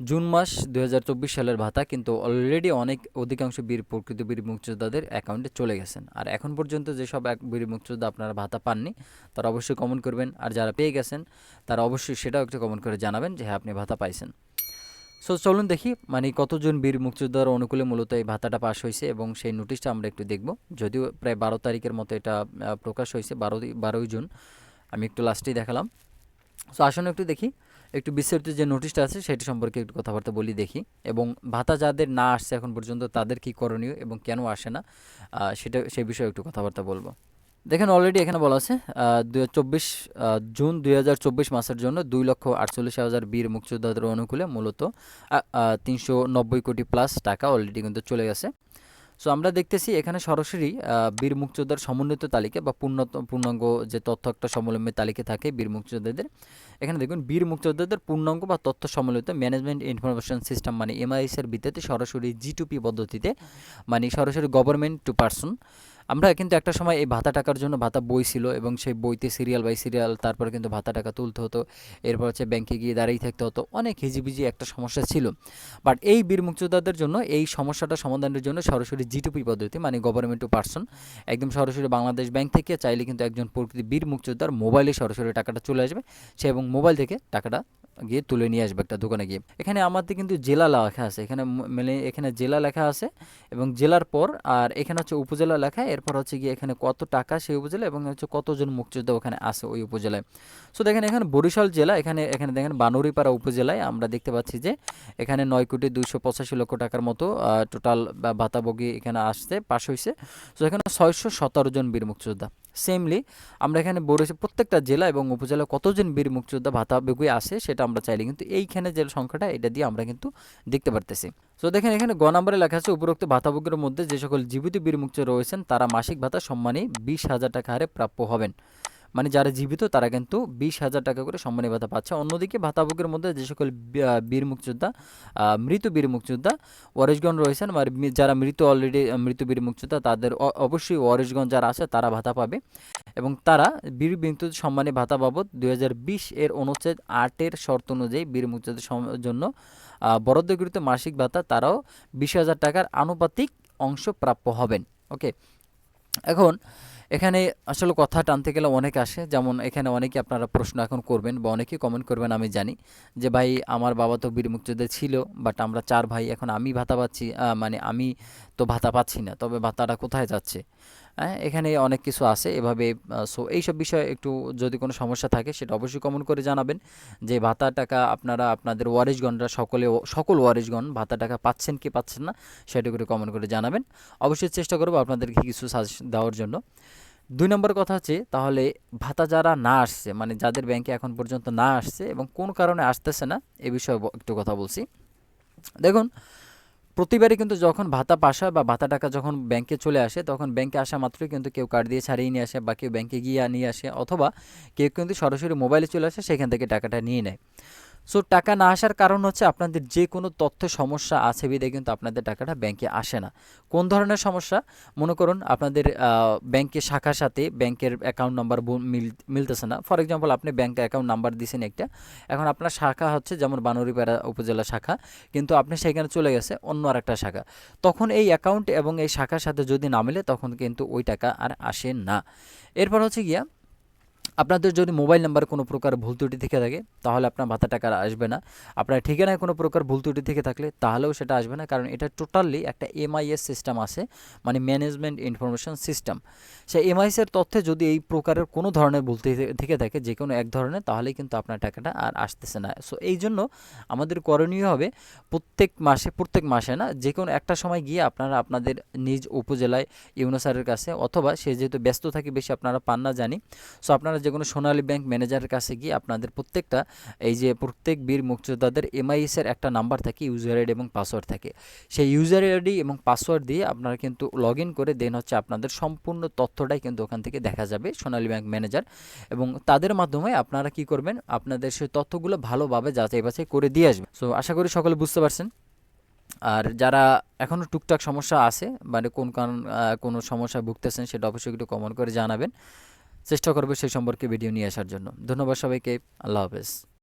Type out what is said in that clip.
June মাস দু হাজার চব্বিশ সালের ভাতা কিন্তু অলরেডি অনেক অধিকাংশ বীর প্রকৃত বীর মুক্তিযোদ্ধাদের অ্যাকাউন্টে চলে গেছেন। আর এখন পর্যন্ত যেসব এক বীর মুক্তিযোদ্ধা আপনারা ভাতা পাননি, তারা অবশ্যই কমেন্ট করবেন। আর যারা পেয়ে গেছেন, তারা অবশ্যই সেটাও একটু কমেন্ট করে জানাবেন যে হ্যাঁ আপনি ভাতা পাইছেন। সো চলুন দেখি মানে কতজন বীর মুক্তিযোদ্ধার অনুকূলে মূলত এই ভাতাটা পাশ হয়েছে এবং সেই নোটিশটা আমরা একটু দেখব। যদিও প্রায় বারো তারিখের মতো এটা প্রকাশ হয়েছে বারো বারোই জুন। আমি একটু লাস্টেই দেখালাম। সো আসুন একটু দেখি। একটু বিস্তারিত যে নোটিশটা আছে, সেটি সম্পর্কে একটু কথাবার্তা বলি, দেখি। এবং ভাতা যাদের না আসছে এখন পর্যন্ত, তাদের কি করণীয় এবং কেন আসে না? সেটা সেই বিষয়ে একটু কথাবার্তা বলব। দেখেন অলরেডি এখানে বলা আছে চব্বিশ জুন দুই হাজার চব্বিশ মাসের জন্য দুই লক্ষ আটচল্লিশ হাজার বীর মুক্তিযোদ্ধাদের অনুকূলে মূলত তিনশো নব্বই কোটি প্লাস টাকা অলরেডি কিন্তু চলে গেছে। সো আমরা দেখতেছি এখানে সরাসরি বীর মুক্তিযোদ্ধার সমন্বিত তালিকা বা পূর্ণ, পূর্ণাঙ্গ যে তথ্য একটা সমলম্বী তালিকা থাকে বীর মুক্তিযোদ্ধাদের। এখানে দেখুন, বীর মুক্তিযোদ্ধাদের পূর্ণাঙ্গ বা তথ্য সম্মিলিত ম্যানেজমেন্ট ইনফরমেশন সিস্টেম মানে এমআইএস এর ভিত্তিতে সরাসরি জি টুপি পদ্ধতিতে মানে সরাসরি গভর্নমেন্ট টু পার্সন আমরা কিন্তু একটা সময় এই ভাতা টাকার জন্য ভাতা বই ছিল এবং সেই বইতে সিরিয়াল বাই সিরিয়াল তারপরে কিন্তু ভাতা টাকা তুলতে হতো, এরপর হচ্ছে ব্যাংকে গিয়ে দাঁড়িয়ে থাকতে হতো, অনেক হিজিবিজি একটা সমস্যা ছিল। বাট এই বীর মুক্তিযোদ্ধাদের জন্য, এই সমস্যাটা সমাধানের জন্য সরাসরি জিটুপি পদ্ধতি মানে গভর্নমেন্ট টু পার্সন একদম সরাসরি বাংলাদেশ ব্যাংক থেকে চাইলে কিন্তু একজন প্রকৃতি বীর মুক্তিযোদ্ধার মোবাইলে সরাসরি টাকাটা চলে আসবে, সে এবং মোবাইল থেকে টাকাটা গিয়ে তুলে নিয়ে আসবে একটা দোকানে গিয়ে। এখানে আমাদের কিন্তু জেলা লেখা আছে। এখানে ম- মানে এখানে জেলা লেখা আছে এবং জেলার পর আর এখানে হচ্ছে উপজেলা লেখা। এরপর হচ্ছে গিয়ে এখানে কত টাকা সেই উপজেলা এবং হচ্ছে কতজন মুক্তিযোদ্ধা ওখানে আছে ওই উপজেলায়। সো দেখেন, এখানে বরিশাল জেলা, এখানে এখানে দেখেন বানুরিপাড়া উপজেলায় আমরা দেখতে পাচ্ছি যে এখানে নয় কোটি দুইশো পঁচাশি লক্ষ টাকার মতো টোটাল ভাতাভোগী এখানে আসতে পাশ হয়েছে সো এখানে ছয়শো সতেরো জন বীর মুক্তিযোদ্ধা। সেমলি আমরা এখানে বরিশাল, প্রত্যেকটা জেলা এবং উপজেলা কতজন বীর মুক্তিযোদ্ধা ভাতাভোগী আসে সেটা আমরা চাইলে কিন্তু এইখানে যে সংখ্যাটা, এটা দিয়ে আমরা কিন্তু দেখতে পারতেছি। সো দেখেন এখানে গ নম্বরে লেখা আছে, উপরোক্ত ভাতাভোগের মধ্যে যে সকল জীবিত বীরমুক্ত রয়েছেন, তারা মাসিক ভাতা সম্মানে বিশ হাজার টাকা হারে প্রাপ্য হবেন। মানে যারা জীবিত, তারা কিন্তু বিশ হাজার টাকা করে সম্মানী ভাতা পাচ্ছে। অন্যদিকে ভাতাভোগের মধ্যে যে সকল বীর মুক্তিযোদ্ধা মৃত বীর মুক্তিযোদ্ধা, ওয়ারিশগঞ্জ রয়েছেন মানে যারা মৃত অলরেডি মৃত বীর মুক্তিযোদ্ধা, তাদের অবশ্যই ওয়ারিশগঞ্জ যারা আছে, তারা ভাতা পাবে। এবং তারা বীর মুক্তিযোদ্ধা সম্মানী ভাতা বাবদ দু হাজার বিশ এর অনুচ্ছেদ আটের শর্ত অনুযায়ী বীর মুক্তিযোদ্ধার সম- জন্য বরাদ্দকৃত মাসিক ভাতা, তারাও বিশ হাজার টাকার আনুপাতিক অংশ প্রাপ্য হবেন। ওকে। এখন এখানে আসলে কথা টানতে গেলে অনেক আসে। যেমন এখানে অনেকে আপনারা প্রশ্ন এখন করবেন বা অনেকেই কমেন্ট করবেন, আমি জানি। যে ভাই, আমার বাবা তো বীর মুক্তিযোদ্ধা ছিল বাট আমরা চার ভাই, এখন আমি ভাতা পাচ্ছি মানে আমি তো ভাতা পাচ্ছি না, তবে ভাতাটা কোথায় যাচ্ছে? এখানে অনেক কিছু আছে, এভাবে সো এইসব বিষয়ে একটু যদি কোনো সমস্যা থাকে সেটা অবশ্যই কমেন্ট করে জানাবেন। যে ভাতা টাকা আপনারা, আপনাদের ওয়ারিশগণরা সকলে, সকল ওয়ারিশগণ ভাতা টাকা পাচ্ছেন কি পাচ্ছেন না সেটা করে কমেন্ট করে জানাবেন। অবশ্যই চেষ্টা করব আপনাদেরকে কিছু সাজেশন দেওয়ার জন্য। দুই নম্বর কথা হচ্ছে, তাহলে ভাতা যারা না আসছে মানে যাদের ব্যাংকে এখন পর্যন্ত না আসছে এবং কোন কারণে আসতেছে না, এ বিষয়ে একটু কথা বলছি। দেখুন প্রতিবারই কিন্তু যখন ভাতা পাস হয় বা ভাতা টাকা যখন ব্যাংকে চলে আসে, তখন ব্যাংকে আসা মাত্রই কিন্তু কেউ কার্ড দিয়ে ছাড়িয়ে নিয়ে আসে বা কেউ ব্যাংকে গিয়ে নিয়ে আসে অথবা কেউ কিন্তু সরাসরি মোবাইলে চলে আসে, সেখান থেকে টাকাটা নিয়ে নেয়। সো টাকা না আসার কারণ হচ্ছে আপনাদের যে কোনো তথ্য সমস্যা আছে বিধে কিন্তু আপনাদের টাকাটা ব্যাংকে আসে না। কোন ধরনের সমস্যা? মনে করুন আপনাদের ব্যাংকের শাখার সাথে ব্যাংকের অ্যাকাউন্ট নাম্বার মিলতেছে না। ফর এক্সাম্পল আপনি ব্যাংকে অ্যাকাউন্ট নাম্বার দিয়েছেন একটা। এখন আপনার শাখা হচ্ছে যেমন বানুরিপাড়া উপজেলা শাখা, কিন্তু আপনি সেখানে চলে গেছে অন্য আর একটা শাখা। তখন এই অ্যাকাউন্ট এবং এই শাখার সাথে যদি না মিলে, তখন কিন্তু ওই টাকা আর আসে না। এরপর হচ্ছে গিয়া আপনাদের যদি মোবাইল নাম্বার কোনো প্রকার ভুল ত্রুটি থেকে থাকে, তাহলে আপনার ভাতা টাকা আসবে না। আপনার ঠিকানায় কোনো প্রকার ভুল ত্রুটি থেকে থাকলে তাহলেও সেটা আসবে না, কারণ এটা টোটালি একটা এমআইএস সিস্টেম আছে মানে ম্যানেজমেন্ট ইনফরমেশন সিস্টেম সেই এমআইএস এর তথ্যে যদি এই প্রকারের কোনো ধরনের ভুল থেকে- থেকে থাকে, যে কোনো এক ধরনের, তাহলেই কিন্তু আপনার টাকাটা আর আসতেছে না। সো এই জন্য আমাদের করণীয় হবে প্রত্যেক মাসে প্রত্যেক মাসে না, যে কোনো একটা সময় গিয়ে আপনারা আপনাদের নিজ উপজেলায় ইউনোসারের কাছে, অথবা সে যেহেতু ব্যস্ত থাকে, বেশি আপনারা পান না জানি সো আপনারা যে কোনো সোনালী ব্যাংক ম্যানেজারের কাছে গিয়ে আপনাদের প্রত্যেকটা এই যে প্রত্যেক বীর মুক্তিযোদ্ধাদের এমআইএস এর একটা নাম্বার থাকে ইউজার আইডি এবং পাসওয়ার্ড থাকে। সেই ইউজার আইডি এবং পাসওয়ার্ড দিয়ে আপনারা কিন্তু লগ করে দেন হচ্ছে আপনাদের সম্পূর্ণ তথ্যটাই কিন্তু ওখান থেকে দেখা যাবে সোনালী ব্যাংক ম্যানেজার। এবং তাদের মাধ্যমে আপনারা কি করবেন? আপনাদের সেই তথ্যগুলো ভালোভাবে যাচাই বাছাই করে দিয়ে আসবে সো আশা করি সকলে বুঝতে পারছেন। আর যারা এখনও টুকটাক সমস্যা আছে মানে কোন আহ, কোনো সমস্যায় ভুগতেছেন সেটা অবশ্যই একটু কমেন্ট করে জানাবেন। চেষ্টা করবে সেই সম্পর্কে ভিডিও নিয়ে আসার জন্য। ধন্যবাদ সবাইকে। আল্লাহ হাফেজ।